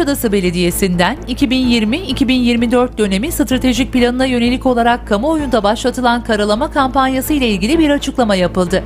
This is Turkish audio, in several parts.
Kuşadası Belediyesi'nden 2020-2024 dönemi stratejik planına yönelik olarak kamuoyunda başlatılan karalama kampanyası ile ilgili bir açıklama yapıldı.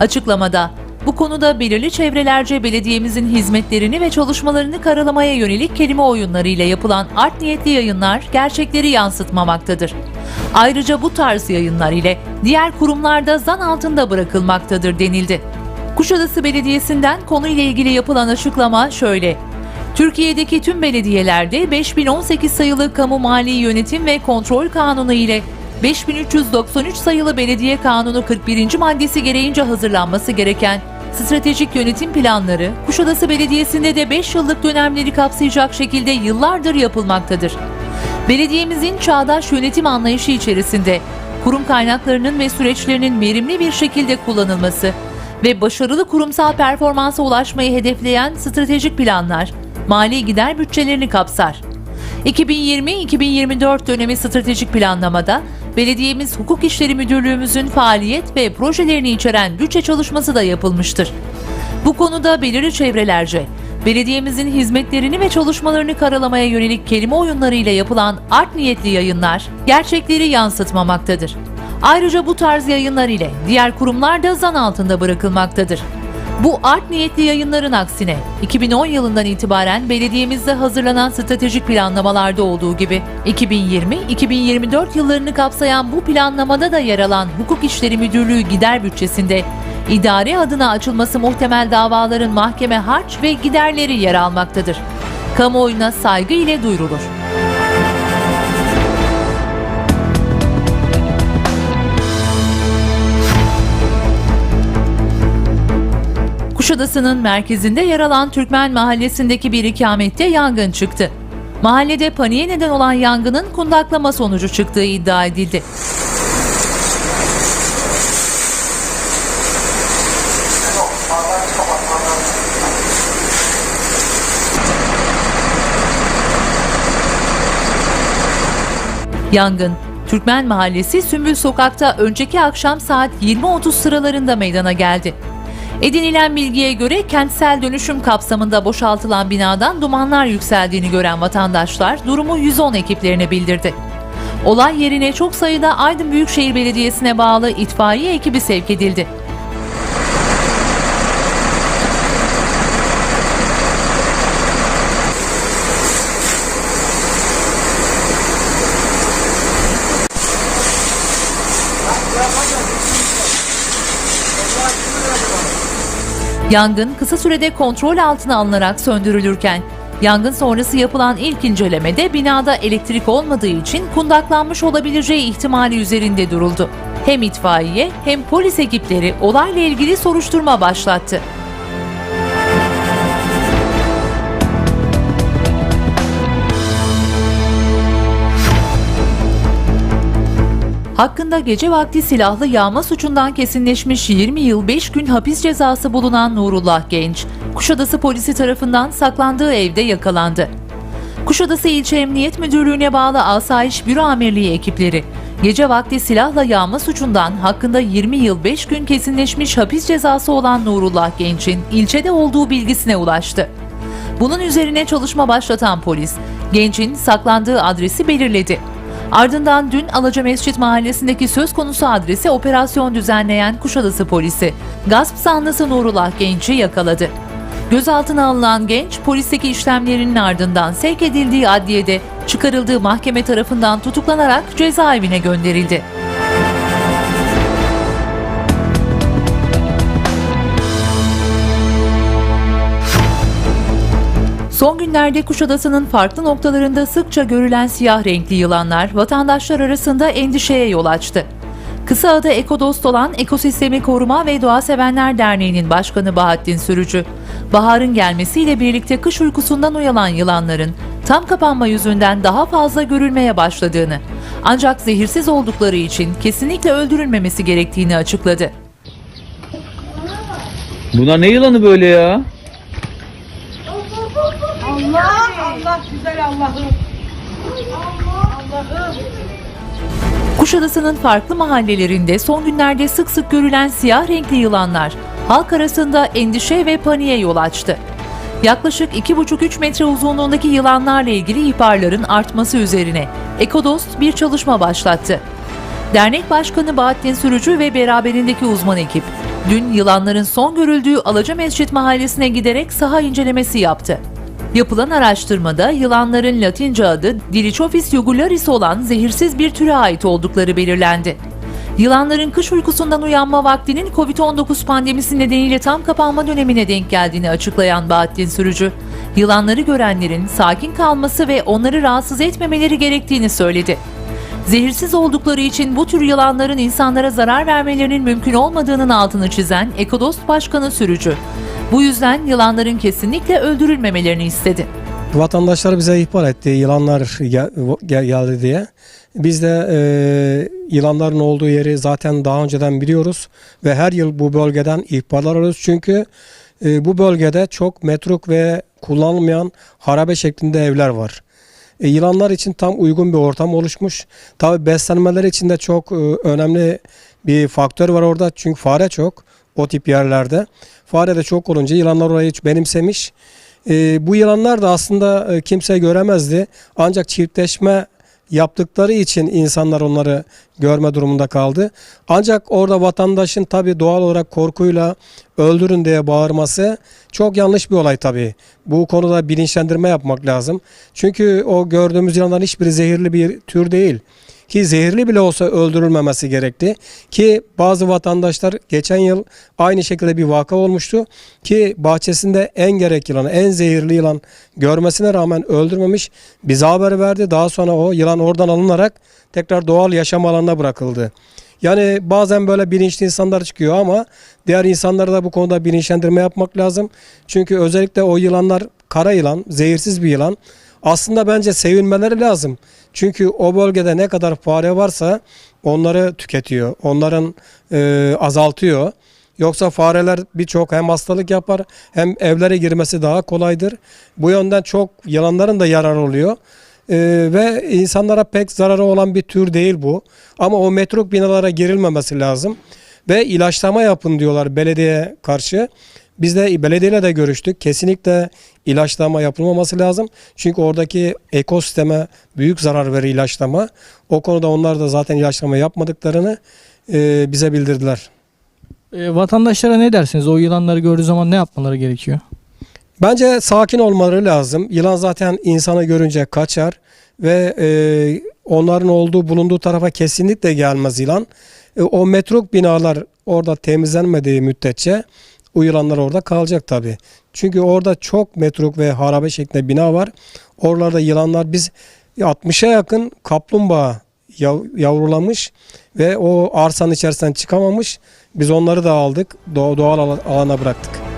Açıklamada bu konuda belirli çevrelerce belediyemizin hizmetlerini ve çalışmalarını karalamaya yönelik kelime oyunları ile yapılan art niyetli yayınlar gerçekleri yansıtmamaktadır. Ayrıca bu tarz yayınlar ile diğer kurumlarda zan altında bırakılmaktadır denildi. Kuşadası Belediyesi'nden konuyla ilgili yapılan açıklama şöyle. Türkiye'deki tüm belediyelerde 5018 sayılı Kamu Mali Yönetim ve Kontrol Kanunu ile 5393 sayılı Belediye Kanunu 41. maddesi gereğince hazırlanması gereken stratejik yönetim planları Kuşadası Belediyesi'nde de 5 yıllık dönemleri kapsayacak şekilde yıllardır yapılmaktadır. Belediyemizin çağdaş yönetim anlayışı içerisinde kurum kaynaklarının ve süreçlerinin verimli bir şekilde kullanılması ve başarılı kurumsal performansa ulaşmayı hedefleyen stratejik planlar, mali gider bütçelerini kapsar. 2020-2024 dönemi stratejik planlamada belediyemiz Hukuk İşleri Müdürlüğümüzün faaliyet ve projelerini içeren bütçe çalışması da yapılmıştır. Bu konuda belirli çevrelerce belediyemizin hizmetlerini ve çalışmalarını karalamaya yönelik kelime oyunlarıyla yapılan art niyetli yayınlar gerçekleri yansıtmamaktadır. Ayrıca bu tarz yayınlar ile diğer kurumlar da zan altında bırakılmaktadır. Bu art niyetli yayınların aksine 2010 yılından itibaren belediyemizde hazırlanan stratejik planlamalarda olduğu gibi 2020-2024 yıllarını kapsayan bu planlamada da yer alan Hukuk İşleri Müdürlüğü gider bütçesinde idare adına açılması muhtemel davaların mahkeme harç ve giderleri yer almaktadır. Kamuoyuna saygı ile duyurulur. Kuşadası'nın merkezinde yer alan Türkmen mahallesindeki bir ikamette yangın çıktı. Mahallede paniğe neden olan yangının kundaklama sonucu çıktığı iddia edildi. Yangın, Türkmen Mahallesi Sümbül Sokak'ta önceki akşam saat 20.30 sıralarında meydana geldi. Edinilen bilgiye göre kentsel dönüşüm kapsamında boşaltılan binadan dumanlar yükseldiğini gören vatandaşlar durumu 110 ekiplerine bildirdi. Olay yerine çok sayıda Aydın Büyükşehir Belediyesi'ne bağlı itfaiye ekibi sevk edildi. Yangın kısa sürede kontrol altına alınarak söndürülürken, yangın sonrası yapılan ilk incelemede binada elektrik olmadığı için kundaklanmış olabileceği ihtimali üzerinde duruldu. Hem itfaiye hem polis ekipleri olayla ilgili soruşturma başlattı. Hakkında gece vakti silahlı yağma suçundan kesinleşmiş 20 yıl 5 gün hapis cezası bulunan Nurullah Genç, Kuşadası polisi tarafından saklandığı evde yakalandı. Kuşadası İlçe Emniyet Müdürlüğü'ne bağlı Asayiş Büro Amirliği ekipleri, gece vakti silahla yağma suçundan hakkında 20 yıl 5 gün kesinleşmiş hapis cezası olan Nurullah Genç'in ilçede olduğu bilgisine ulaştı. Bunun üzerine çalışma başlatan polis, gençin saklandığı adresi belirledi. Ardından dün Alaca Mescit mahallesindeki söz konusu adrese operasyon düzenleyen Kuşadası polisi, gasp zanlısı Nurullah Genç'i yakaladı. Gözaltına alınan genç, polisteki işlemlerinin ardından sevk edildiği adliyede çıkarıldığı mahkeme tarafından tutuklanarak cezaevine gönderildi. Son günlerde Kuşadası'nın farklı noktalarında sıkça görülen siyah renkli yılanlar vatandaşlar arasında endişeye yol açtı. Kısa adı Ekodost olan Ekosistemi Koruma ve Doğa Sevenler Derneği'nin başkanı Bahattin Sürücü, baharın gelmesiyle birlikte kış uykusundan uyanan yılanların tam kapanma yüzünden daha fazla görülmeye başladığını, ancak zehirsiz oldukları için kesinlikle öldürülmemesi gerektiğini açıkladı. Buna ne yılanı böyle ya? Kuşadası'nın farklı mahallelerinde son günlerde sık sık görülen siyah renkli yılanlar halk arasında endişe ve paniğe yol açtı. Yaklaşık 2,5-3 metre uzunluğundaki yılanlarla ilgili ihbarların artması üzerine Ekodost bir çalışma başlattı. Dernek Başkanı Bahattin Sürücü ve beraberindeki uzman ekip dün yılanların son görüldüğü Alaca Mescit mahallesine giderek saha incelemesi yaptı. Yapılan araştırmada yılanların Latince adı Dilichophis jugularis olan zehirsiz bir türe ait oldukları belirlendi. Yılanların kış uykusundan uyanma vaktinin Covid-19 pandemisi nedeniyle tam kapanma dönemine denk geldiğini açıklayan Bahattin Sürücü, yılanları görenlerin sakin kalması ve onları rahatsız etmemeleri gerektiğini söyledi. Zehirsiz oldukları için bu tür yılanların insanlara zarar vermelerinin mümkün olmadığının altını çizen Ekodost Başkanı Sürücü, bu yüzden yılanların kesinlikle öldürülmemelerini istedi. Vatandaşlar bize ihbar etti yılanlar gel- gel- geldi diye. Biz de e, yılanların olduğu yeri zaten daha önceden biliyoruz ve her yıl bu bölgeden ihbarlar alıyoruz. Çünkü e, bu bölgede çok metruk ve kullanılmayan harabe şeklinde evler var. E, yılanlar için tam uygun bir ortam oluşmuş. Tabi beslenmeleri için de çok e, önemli bir faktör var orada. Çünkü fare çok o tip yerlerde. Fare de çok olunca yılanlar orayı benimsemiş. E, bu yılanlar da aslında e, kimse göremezdi. Ancak çiftleşme yaptıkları için insanlar onları görme durumunda kaldı. Ancak orada vatandaşın tabi doğal olarak korkuyla öldürün diye bağırması çok yanlış bir olay tabi. Bu konuda bilinçlendirme yapmak lazım. Çünkü o gördüğümüz yılanların hiçbiri zehirli bir tür değil. Ki zehirli bile olsa öldürülmemesi gerekti. Ki bazı vatandaşlar geçen yıl aynı şekilde bir vaka olmuştu. Ki bahçesinde en gerek yılanı, en zehirli yılan görmesine rağmen öldürmemiş. Bize haber verdi. Daha sonra o yılan oradan alınarak tekrar doğal yaşam alanına bırakıldı. Yani bazen böyle bilinçli insanlar çıkıyor ama diğer insanlara da bu konuda bilinçlendirme yapmak lazım. Çünkü özellikle o yılanlar kara yılan, zehirsiz bir yılan. Aslında bence sevinmeleri lazım. Çünkü o bölgede ne kadar fare varsa onları tüketiyor. Onların e, azaltıyor. Yoksa fareler birçok hem hastalık yapar hem evlere girmesi daha kolaydır. Bu yönden çok yılanların da yararı oluyor. E, ve insanlara pek zararı olan bir tür değil bu. Ama o metruk binalara girilmemesi lazım. Ve ilaçlama yapın diyorlar belediye karşı. Biz de belediyeyle de görüştük. Kesinlikle ilaçlama yapılmaması lazım. Çünkü oradaki ekosisteme büyük zarar verir ilaçlama. O konuda onlar da zaten ilaçlama yapmadıklarını e, bize bildirdiler. E, vatandaşlara ne dersiniz? O yılanları gördüğü zaman ne yapmaları gerekiyor? Bence sakin olmaları lazım. Yılan zaten insanı görünce kaçar ve e, onların olduğu bulunduğu tarafa kesinlikle gelmez yılan. E, o metruk binalar orada temizlenmediği müddetçe o yılanlar orada kalacak tabi. Çünkü orada çok metruk ve harabe şeklinde bina var. Oralarda yılanlar biz 60'a yakın kaplumbağa yav- yavrulamış ve o arsanın içerisinden çıkamamış. Biz onları da aldık. doğa- Doğal ala- alana bıraktık.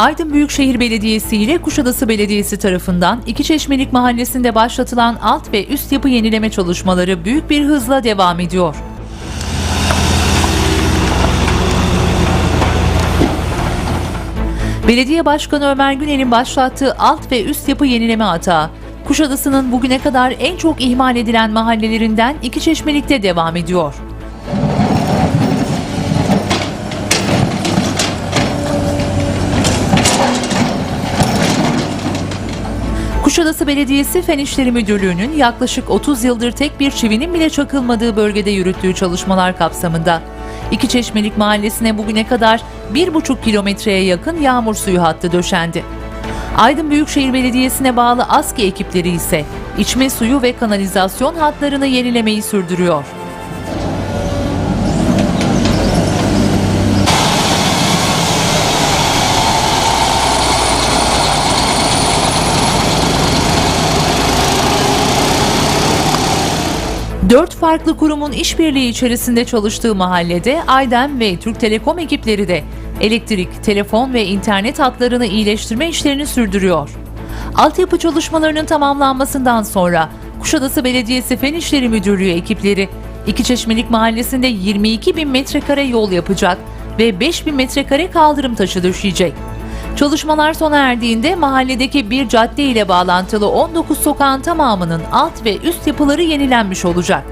Aydın Büyükşehir Belediyesi ile Kuşadası Belediyesi tarafından İkiçeşmelik Mahallesi'nde başlatılan alt ve üst yapı yenileme çalışmaları büyük bir hızla devam ediyor. Belediye Başkanı Ömer Günel'in başlattığı alt ve üst yapı yenileme atağı, Kuşadası'nın bugüne kadar en çok ihmal edilen mahallelerinden İkiçeşmelik'te devam ediyor. Kuşadası Belediyesi Fen İşleri Müdürlüğü'nün yaklaşık 30 yıldır tek bir çivinin bile çakılmadığı bölgede yürüttüğü çalışmalar kapsamında İki Çeşmelik Mahallesi'ne bugüne kadar 1,5 kilometreye yakın yağmur suyu hattı döşendi. Aydın Büyükşehir Belediyesi'ne bağlı ASKİ ekipleri ise içme suyu ve kanalizasyon hatlarını yenilemeyi sürdürüyor. Dört farklı kurumun işbirliği içerisinde çalıştığı mahallede Aydem ve Türk Telekom ekipleri de elektrik, telefon ve internet hatlarını iyileştirme işlerini sürdürüyor. Altyapı çalışmalarının tamamlanmasından sonra Kuşadası Belediyesi Fen İşleri Müdürlüğü ekipleri İkiçeşmelik Mahallesi'nde 22 bin metrekare yol yapacak ve 5 bin metrekare kaldırım taşı döşeyecek. Çalışmalar sona erdiğinde mahalledeki bir cadde ile bağlantılı 19 sokağın tamamının alt ve üst yapıları yenilenmiş olacak.